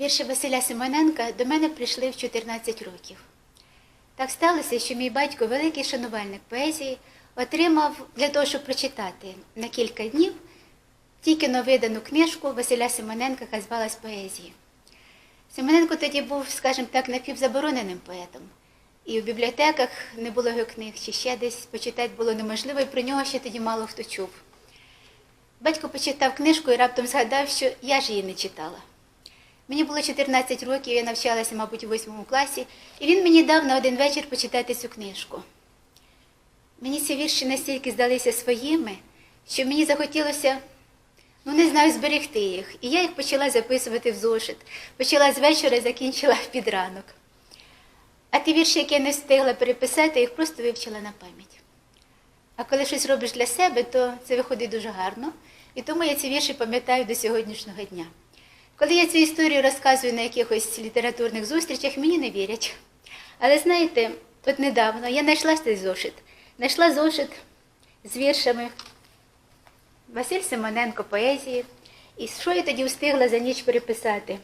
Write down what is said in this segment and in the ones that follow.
Вірші Василя Симоненка до мене прийшли в 14 років. Так сталося, що мій батько, великий шанувальник поезії, отримав для того, щоб прочитати на кілька днів тільки новидану книжку Василя Симоненка, яка звалась Поезії. Симоненко тоді був, скажімо так, напівзабороненим поетом. І в бібліотеках не було його книг, чи ще десь почитати було неможливо, і про нього ще тоді мало хто чув. Батько почитав книжку і раптом згадав, що я ж її не читала. Мені було 14 років, я навчалася, мабуть, у 8 класі, і він мені дав на один вечір почитати цю книжку. Мені ці вірші настільки здалися своїми, що мені захотілося, ну не знаю, зберегти їх. І я їх почала записувати в зошит. Почала з вечора закінчила під ранок. А ті вірші, які я не встигла переписати, їх просто вивчила на пам'ять. А коли щось робиш для себе, то це виходить дуже гарно. І тому я ці вірші пам'ятаю до сьогоднішнього дня. Коли я цю історію розказую на якихось літературних зустрічах, мені не вірять. Але знаєте, от недавно я знайшла цей зошит. Знайшла зошит з віршами Василь Симоненко поезії. І що я тоді встигла за ніч переписати?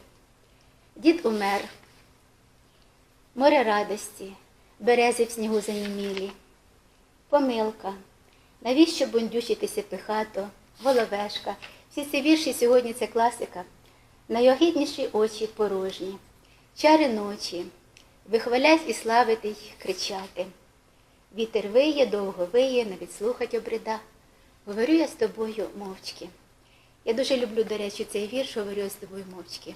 Дід умер, море радості, берези в снігу занімілі, помилка, навіщо бундючитися пихато, головешка. Всі ці вірші сьогодні це класика. Найогідніші очі порожні, чари ночі, вихвалять і славити й кричати. Вітер виє, довго виє, навіть слухать обрида. Говорю я з тобою мовчки. Я дуже люблю, до речі, цей вірш, говорю я з тобою мовчки.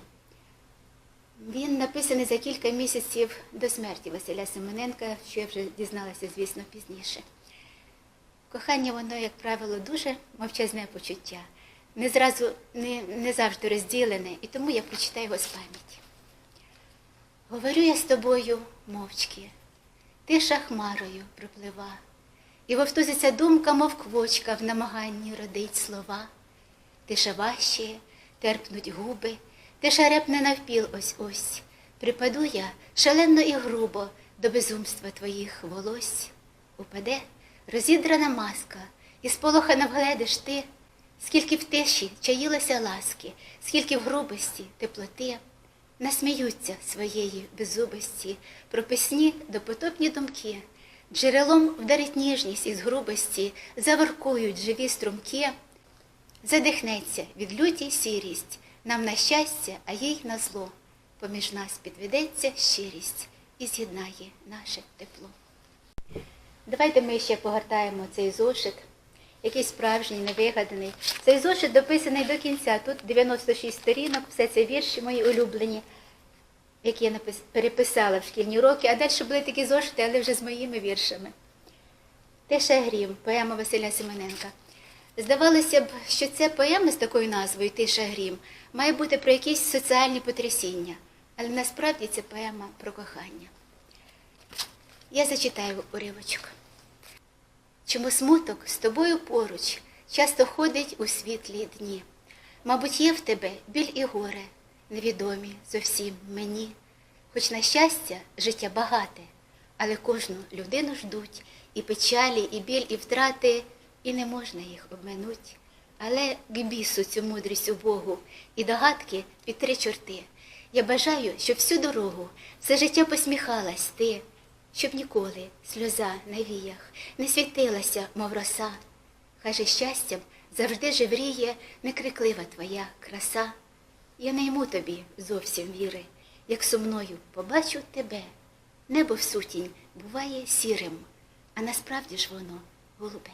Він написаний за кілька місяців до смерті Василя Семененка, що я вже дізналася, звісно, пізніше. Кохання, воно, як правило, дуже мовчазне почуття, не зразу, не, не завжди розділене, і тому я прочитаю його з пам'яті. Говорю я з тобою мовчки, тиша хмарою проплива, і вовтузиться думка, мов квочка в намаганні родить слова. Тиша важче, терпнуть губи, тиша репне навпіл ось ось. Припаду я шалено і грубо до безумства твоїх волось. Упаде розідрана маска, і сполохана вгледиш ти, скільки в тиші чаїлося ласки, скільки в грубості теплоти, насміються своєї беззубості, прописні допотопні думки, джерелом вдарить ніжність із грубості, заворкують живі струмки, задихнеться від люті сірість, нам на щастя, а їй на зло. Поміж нас підведеться щирість і з'єднає наше тепло. Давайте ми ще погортаємо цей зошит, який справжній, невигаданий. Цей зошит дописаний до кінця. Тут 96 сторінок, все це вірші мої улюблені, які я переписала в шкільні роки, а далі були такі зошити, але вже з моїми віршами. Тиша грім, поема Василя Семененка. Здавалося б, що це поема з такою назвою Тиша грім має бути про якісь соціальні потрясіння, але насправді це поема про кохання. Я зачитаю уривочок. Чому смуток з тобою поруч часто ходить у світлі дні? Мабуть, є в тебе біль і горе, невідомі зовсім мені. Хоч, на щастя, життя багате, але кожну людину ждуть і печалі, і біль, і втрати, і не можна їх обминуть. Але к бісу цю мудрість у Богу і догадки під три чорти. Я бажаю, щоб всю дорогу все життя посміхалась ти, щоб ніколи сльоза на віях не світилася, мов роса. Хай же щастям завжди живріє некриклива твоя краса. Я не йму тобі зовсім віри, як сумною побачу тебе. Небо в сутінь буває сірим, а насправді ж воно голубе.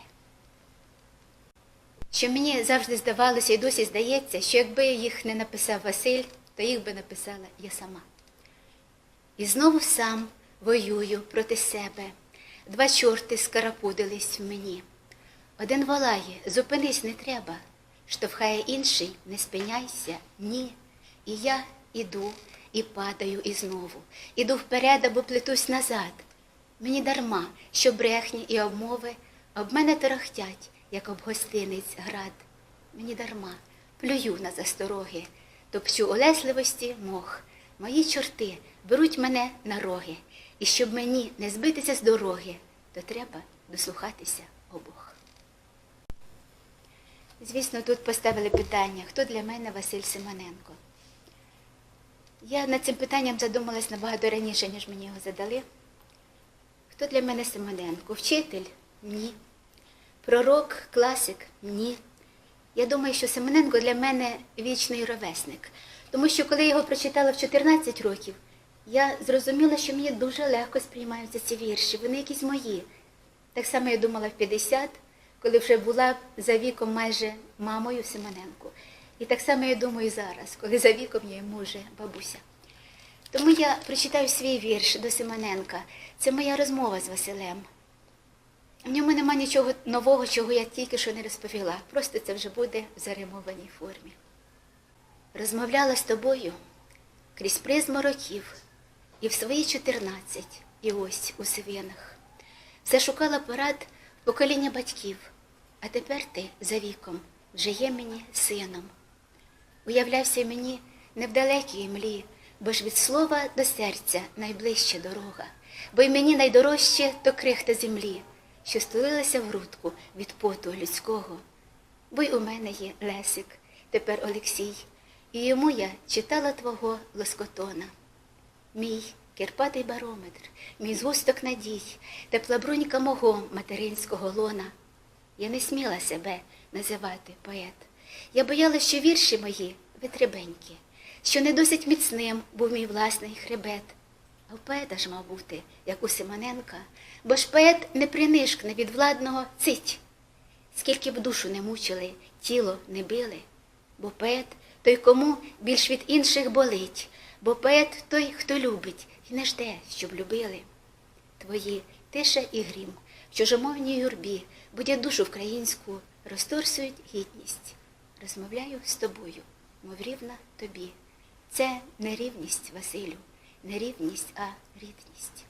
Що мені завжди здавалося і досі здається, що якби їх не написав Василь, то їх би написала я сама. І знову сам воюю проти себе. Два чорти скарапудились в мені. Один волає, зупинись не треба, штовхає інший, не спиняйся, ні. І я іду, і падаю і знову, іду вперед або плетусь назад. Мені дарма, що брехні і обмови об мене торохтять, як об гостиниць град. Мені дарма, плюю на застороги, топчу улесливості мох. Мої чорти беруть мене на роги, і щоб мені не збитися з дороги, то треба дослухатися обох. Звісно, тут поставили питання, хто для мене Василь Симоненко. Я над цим питанням задумалась набагато раніше, ніж мені його задали. Хто для мене Симоненко? Вчитель? Ні. Пророк, класик? Ні. Я думаю, що Семененко для мене вічний ровесник. Тому що коли я його прочитала в 14 років, я зрозуміла, що мені дуже легко сприймаються ці вірші. Вони якісь мої. Так само я думала в 50, коли вже була за віком майже мамою Семененко. І так само я думаю зараз, коли за віком я йому вже бабуся. Тому я прочитаю свій вірш до Семененка. Це моя розмова з Василем. В ньому нема нічого нового, чого я тільки що не розповіла. Просто це вже буде в заримованій формі. Розмовляла з тобою крізь призму років, і в свої чотирнадцять, і ось у сивинах. Все шукала порад покоління батьків, а тепер ти за віком вже є мені сином. Уявлявся мені не в далекій млі, бо ж від слова до серця найближча дорога, бо й мені найдорожче то крихта землі, що стулилася в грудку від поту людського. Бо й у мене є Лесик, тепер Олексій, і йому я читала твого лоскотона. Мій кирпатий барометр, мій згусток надій, тепла брунька мого материнського лона. Я не сміла себе називати поет. Я боялась, що вірші мої витребенькі, що не досить міцним був мій власний хребет. А в поета ж мав бути, як у Симоненка, бо ж поет не принишкне від владного цить. Скільки б душу не мучили, тіло не били, бо поет той, кому більш від інших болить, бо поет той, хто любить і не жде, щоб любили. Твої тиша і грім в чужомовній юрбі, будять душу українську, розторсують гідність. Розмовляю з тобою, мов рівна тобі. Це не рівність, Василю, не рівність, а рідність.